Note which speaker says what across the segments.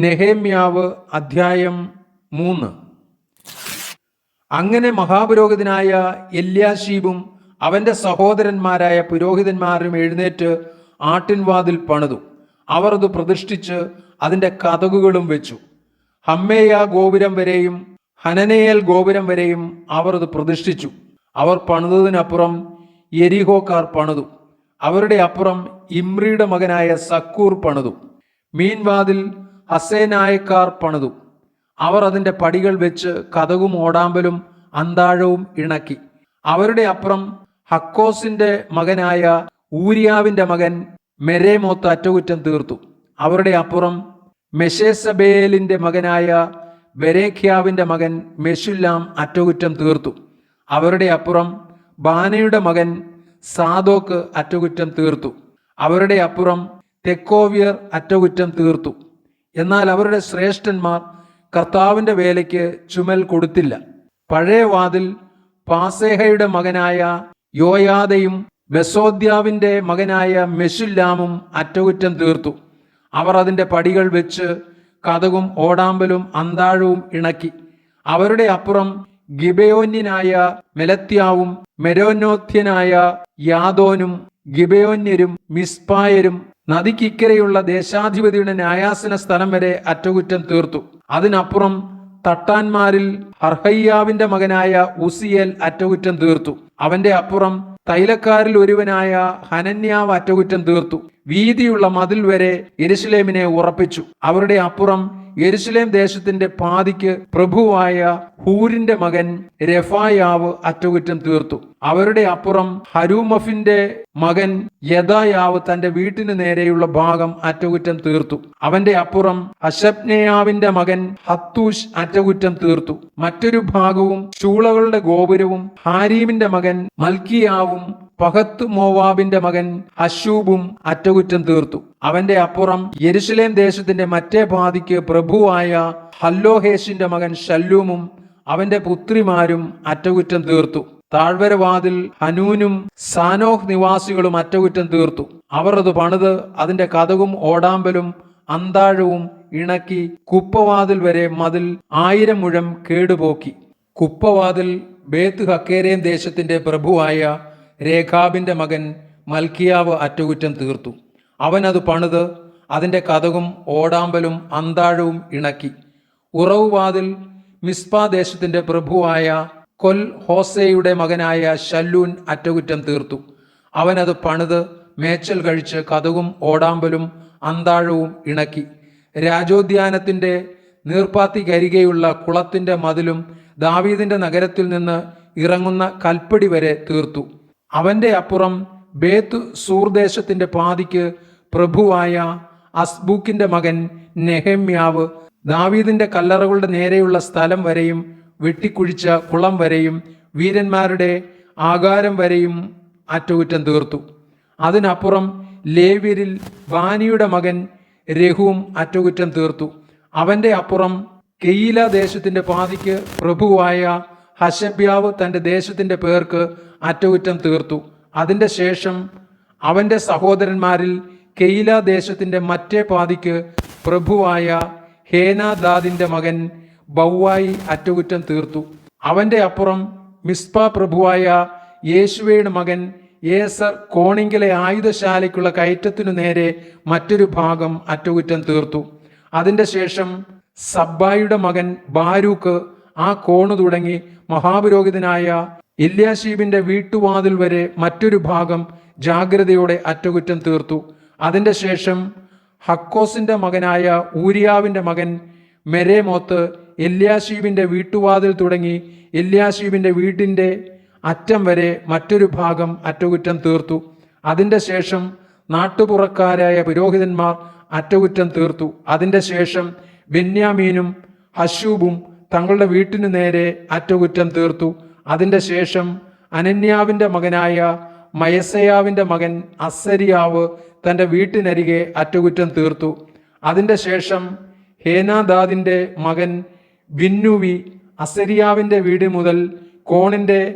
Speaker 1: നെഹേമ്യാവ് അധ്യായം മൂന്ന്. അങ്ങനെ മഹാപുരോഹിതനായ എല്യാശീബും അവന്റെ സഹോദരന്മാരായ പുരോഹിതന്മാരും എഴുന്നേറ്റ് ആട്ടിൻവാതിൽ പണിതു. അവർ അത് പ്രതിഷ്ഠിച്ച് അതിന്റെ കഥകുകളും വെച്ചു. ഹമ്മേയ ഗോപുരം വരെയും ഹനനേയൽ ഗോപുരം വരെയും അവർ അത് പ്രതിഷ്ഠിച്ചു. അവർ പണിതതിനപ്പുറം എരിഹോക്കാർ പണിതു. അവരുടെ അപ്പുറം ഇമ്രിയുടെ മകനായ സക്കൂർ പണിതു. മീൻവാതിൽ ഹസേനായക്കാർ പണിതു. അവർ അതിന്റെ പടികൾ വെച്ച് കഥകും ഓടാമ്പലും അന്താഴവും ഇണക്കി. അവരുടെ അപ്പുറം ഹക്കോസിന്റെ മകനായ ഊരിയാവിന്റെ മകൻ മെരേമോത്ത് അറ്റകുറ്റം തീർത്തു. അവരുടെ അപ്പുറം മെഷേസബേലിന്റെ മകനായ ബെരേഖ്യാവിന്റെ മകൻ മെഷുല്ലാം അറ്റകുറ്റം തീർത്തു. അവരുടെ അപ്പുറം ബാനയുടെ മകൻ സാദോക്ക് അറ്റകുറ്റം തീർത്തു. അവരുടെ അപ്പുറം തെക്കോവിയർ അറ്റകുറ്റം തീർത്തു. എന്നാൽ അവരുടെ ശ്രേഷ്ഠന്മാർ കർത്താവിന്റെ വേലയ്ക്ക് ചുമൽ കൊടുത്തില്ല. പഴയ വാതിൽ പാസേഹയുടെ മകനായ യോയാദയും മെസോദ്യാവിന്റെ മകനായ മെഷുല്ലാമും അറ്റകുറ്റം തീർത്തു. അവർ അതിന്റെ പടികൾ വെച്ച് കഥകും ഓടാമ്പലും അന്താഴവും ഇണക്കി. അവരുടെ അപ്പുറം ഗിബയോന്യനായ മെലത്യാവും മെരോനോത്യനായ യാദോനും ഗിബയോന്യരും മിസ്പായരും നദിക്കിക്കരയുള്ള ദേശാധിപതിയുടെ ന്യായാസന സ്ഥലം വരെ അറ്റകുറ്റം തീർത്തു. അതിനപ്പുറം തട്ടാന്മാരിൽ ഹർഹയ്യാവിന്റെ മകനായ ഉസിയേൽ അറ്റകുറ്റം തീർത്തു. അവന്റെ അപ്പുറം തൈലക്കാരിൽ ഒരുവനായ ഹനന്യാവ് അറ്റകുറ്റം തീർത്തു. വീതിയുള്ള മതിൽ വരെ എരുസലേമിനെ ഉറപ്പിച്ചു. അവരുടെ അപ്പുറം യെരുശലേം ദേശത്തിന്റെ പാതിക്ക് പ്രഭുവായ ഹൂരിന്റെ മകൻ രഫായാവ് അറ്റകുറ്റം തീർത്തു. അവരുടെ അപ്പുറം ഹരൂമഫിന്റെ മകൻ യദായാവ് തന്റെ വീട്ടിന് നേരെയുള്ള ഭാഗം അറ്റകുറ്റം തീർത്തു. അവന്റെ അപ്പുറം അശബ്നയാവിന്റെ മകൻ ഹത്തൂഷ് അറ്റകുറ്റം തീർത്തു. മറ്റൊരു ഭാഗവും ചൂളകളുടെ ഗോപുരവും ഹാരീമിന്റെ മകൻ മൽക്കിയാവും പഹത്ത് മോവാബിന്റെ മകൻ അശൂബും അറ്റകുറ്റം തീർത്തു. അവന്റെ അപ്പുറം യെരുസലേം ദേശത്തിന്റെ മറ്റേ പാതിക്ക് പ്രഭുവായ ഹല്ലോഹേഷിന്റെ മകൻ ഷല്ലൂമും അവന്റെ പുത്രിമാരും അറ്റകുറ്റം തീർത്തു. താഴ്വരവാതിൽ ഹനൂനും സാനോഹ് നിവാസികളും അറ്റകുറ്റം തീർത്തു. അവർ അത് പണിത് അതിന്റെ കഥകും ഓടാമ്പലും അന്താഴവും ഇണക്കി കുപ്പവാതിൽ വരെ മതിൽ ആയിരം മുഴം കേടുപോക്കി. കുപ്പവാതിൽ ബേത്ത് ഹക്കേരേം ദേശത്തിന്റെ പ്രഭുവായ രേഖാബിന്റെ മകൻ മൽക്കിയാവ് അറ്റകുറ്റം തീർത്തു. അവൻ അത് പണിത് അതിന്റെ കഥകും ഓടാമ്പലും അന്താഴവും ഇണക്കി. ഉറവുവാതിൽ മിസ്പാ ദേശത്തിന്റെ പ്രഭുവായ കൊൽ ഹോസയുടെ മകനായ ഷല്ലൂൻ അറ്റകുറ്റം തീർത്തു. അവനത് പണിത് മേച്ചൽ കഴിച്ച് കഥകും ഓടാമ്പലും അന്താഴവും ഇണക്കി. രാജോദ്യാനത്തിന്റെ നീർപ്പാത്തിക്കരികെയുള്ള കുളത്തിന്റെ മതിലും ദാവീദിന്റെ നഗരത്തിൽ നിന്ന് ഇറങ്ങുന്ന കൽപ്പടി വരെ തീർത്തു. അവന്റെ അപ്പുറം ബേത്ത് സൂർദേശത്തിന്റെ പാതിക്ക് പ്രഭുവായ അസ്ബൂക്കിന്റെ മകൻ നെഹമ്യാവ് ദാവീദിന്റെ കല്ലറകളുടെ നേരെയുള്ള സ്ഥലം വരെയും വെട്ടിക്കുഴിച്ച കുളം വരെയും വീരന്മാരുടെ ആകാരം വരെയും അറ്റകുറ്റം തീർത്തു. അതിനപ്പുറം ലേവ്യരിൽ വാനിയുടെ മകൻ രഘുവും അറ്റകുറ്റം തീർത്തു. അവന്റെ അപ്പുറം കെയില ദേശത്തിന്റെ പാതിക്ക് പ്രഭുവായ ഹശബ്യാവ് തന്റെ ദേശത്തിന്റെ പേർക്ക് അറ്റകുറ്റം തീർത്തു. അതിന്റെ ശേഷം അവന്റെ സഹോദരന്മാരിൽ കെയില ദേശത്തിന്റെ മറ്റേ പാതിക്ക് പ്രഭുവായ ഹേനാദാദിന്റെ മകൻ ബൗവായി അറ്റകുറ്റം തീർത്തു. അവന്റെ അപ്പുറം മിസ്പ പ്രഭുവായ യേശുവയുടെ മകൻ ഏസർ കോണിങ്കിലെ ആയുധശാലയ്ക്കുള്ള കയറ്റത്തിനു നേരെ മറ്റൊരു ഭാഗം അറ്റകുറ്റം തീർത്തു. അതിന്റെ ശേഷം സബ്ബായുടെ മകൻ ബാരൂക്ക് ആ കോണു തുടങ്ങി മഹാപുരോഹിതനായ ഇല്യാശീബിന്റെ വീട്ടുവാതിൽ വരെ മറ്റൊരു ഭാഗം ജാഗ്രതയോടെ അറ്റകുറ്റം തീർത്തു. അതിന്റെ ശേഷം ഹക്കോസിന്റെ മകനായ ഊരിയാവിന്റെ മകൻ മെരേമോത്ത് എല്യാശീബിന്റെ വീട്ടുവാതിൽ തുടങ്ങി എല്യാശീബിന്റെ വീടിന്റെ അറ്റം വരെ മറ്റൊരു ഭാഗം അറ്റകുറ്റം തീർത്തു. അതിന്റെ ശേഷം നാട്ടുപുറക്കാരായ പുരോഹിതന്മാർ അറ്റകുറ്റം തീർത്തു. അതിന്റെ ശേഷം ബെന്യാമീനും ഹശൂബും തങ്ങളുടെ വീട്ടിനു നേരെ അറ്റകുറ്റം തീർത്തു. അതിന്റെ ശേഷം അനന്യാവിന്റെ മകനായ മയസയാവിന്റെ മകൻ അസരിയാവ് തന്റെ വീട്ടിനരികെ അറ്റകുറ്റം തീർത്തു. അതിന്റെ ശേഷം ഹേനാദാദിന്റെ മകൻ ബിന്നുവി അസരിയാവിന്റെ വീട് മുതൽ കോണിന്റെ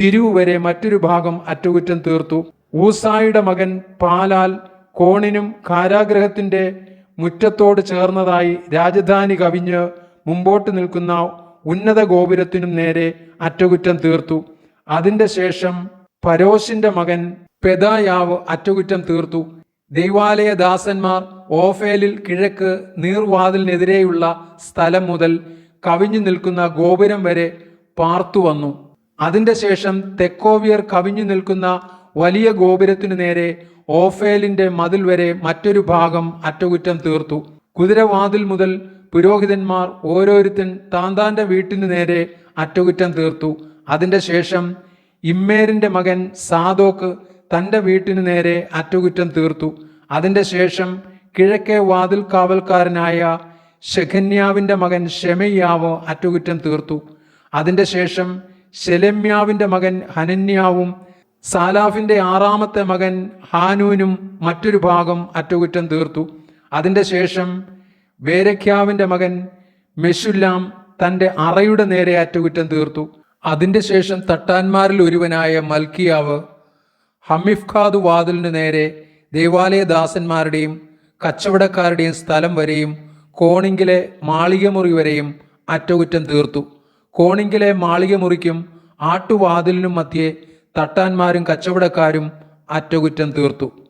Speaker 1: തിരുവരെ വരെ മറ്റൊരു ഭാഗം അറ്റകുറ്റം തീർത്തു. ഊസായുടെ മകൻ പാലാൽ കോണിനും കാരാഗ്രഹത്തിന്റെ മുറ്റത്തോട് ചേർന്നതായി രാജധാനി കവിഞ്ഞ് മുമ്പോട്ട് നിൽക്കുന്ന ഉന്നത ഗോപുരത്തിനും നേരെ അറ്റകുറ്റം തീർത്തു. അതിന്റെ ശേഷം പരോശിന്റെ മകൻ പെദായാവ് അറ്റകുറ്റം തീർത്തു. ദൈവാലയ ദാസന്മാർ ഓഫേലിൽ കിഴക്ക് നീർവാതിലിനെതിരെയുള്ള സ്ഥലം മുതൽ കവിഞ്ഞു നിൽക്കുന്ന ഗോപുരം വരെ പാർത്തു വന്നു. അതിന്റെ ശേഷം തെക്കോവിയർ കവിഞ്ഞു നിൽക്കുന്ന വലിയ ഗോപുരത്തിനു നേരെ ഓഫേലിന്റെ മതിൽ വരെ മറ്റൊരു ഭാഗം അറ്റകുറ്റം തീർത്തു. കുതിരവാതിൽ മുതൽ പുരോഹിതന്മാർ ഓരോരുത്തൻ താന്താന്റെ വീട്ടിന് നേരെ അറ്റകുറ്റം തീർത്തു. അതിന്റെ ശേഷം ഇമ്മേരിന്റെ മകൻ സാദോക്ക് തന്റെ വീട്ടിന് നേരെ അറ്റകുറ്റം തീർത്തു. അതിന്റെ ശേഷം കിഴക്കേ വാതിൽ കാവൽക്കാരനായ ഷെഖന്യാവിന്റെ മകൻ ഷെമയ്യാവ് അറ്റകുറ്റം തീർത്തു. അതിന്റെ ശേഷം ശെലമ്യാവിന്റെ മകൻ ഹനന്യാവും സാലാഫിന്റെ ആറാമത്തെ മകൻ ഹാനൂനും മറ്റൊരു ഭാഗം അറ്റകുറ്റം തീർത്തു. അതിന്റെ ശേഷം ബേരഖ്യാവിന്റെ മകൻ മെഷുല്ലാം തന്റെ അറയുടെ നേരെ അറ്റകുറ്റം തീർത്തു. അതിന്റെ ശേഷം തട്ടാന്മാരിൽ ഒരുവനായ മൽക്കിയാവ് ഹമിഫ്ഖാദ് വാതിലിന് നേരെ ദേവാലയദാസന്മാരുടെയും കച്ചവടക്കാരുടെയും സ്ഥലം വരെയും കോണിങ്കിലെ മാളികമുറി വരെയും അറ്റകുറ്റം തീർത്തു. കോണിങ്കിലെ മാളികമുറിക്കും ആട്ടുവാതിലിനും മധ്യേ തട്ടാന്മാരും കച്ചവടക്കാരും അറ്റകുറ്റം തീർത്തു.